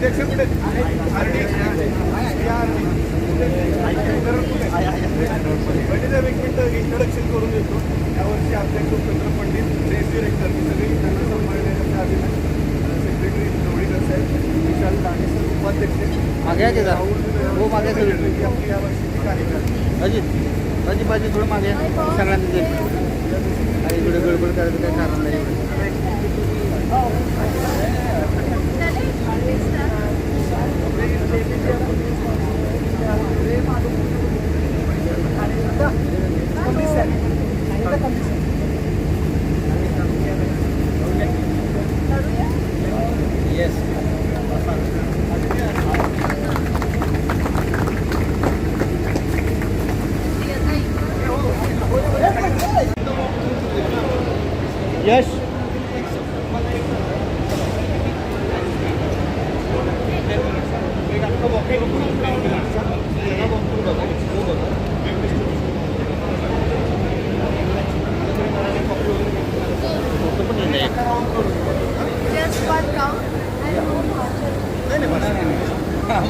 Introduction करून देतो. यावर्षी अध्यक्ष उपेंद्र पंडित रेस डिरेक्टर सगळी त्यांना सांभाळण्याच्या अभिनय सेक्रेटरी ढवळीकर साहेब विशाल दाणे सर उपाध्यक्ष. मागे? राहुल हो, मागे. ही आपली यावर्षीची कार्यक्रम अजित अजित थोडं मागे. सगळ्यांनी आणि इकडे गडबड करायचं काय कारण नाही. Yes.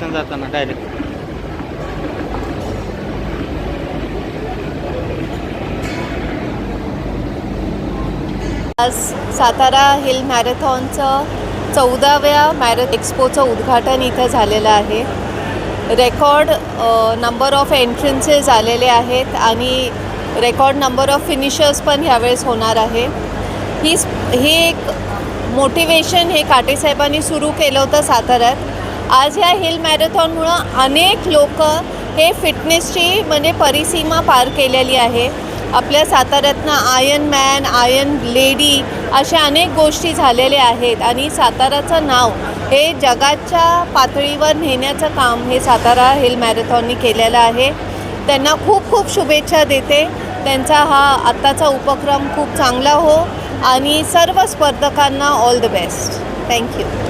म्हणजे जाताना डायरेक्ट आज सातारा हिल मॅरेथॉनचं चौदाव्या मॅरेथ एक्स्पोचं उद्घाटन इथं झालेलं आहे. रेकॉर्ड नंबर ऑफ एंट्रन्सेस आलेले आहेत आणि रेकॉर्ड नंबर ऑफ फिनिशर्स पण ह्यावेळेस होणार आहे. ही हे एक मोटिवेशन हे काटेसाहेबांनी सुरू केलं होतं साताऱ्यात. आज ह्या हिल मॅरेथॉनमुळं अनेक लोक हे फिटनेसची म्हणजे परिसीमा पार केलेली आहे. आपल्या साताऱ्यातनं आयन मॅन आयन लेडी अशा अनेक गोष्टी झालेल्या आहेत आणि साताराचं नाव हे जगाच्या पातळीवर नेण्याचं काम हे सातारा हिल मॅरेथॉननी केलेलं आहे. त्यांना खूप खूप शुभेच्छा देते. त्यांचा हा आत्ताचा उपक्रम खूप चांगला हो आणि सर्व स्पर्धकांना all the best thank you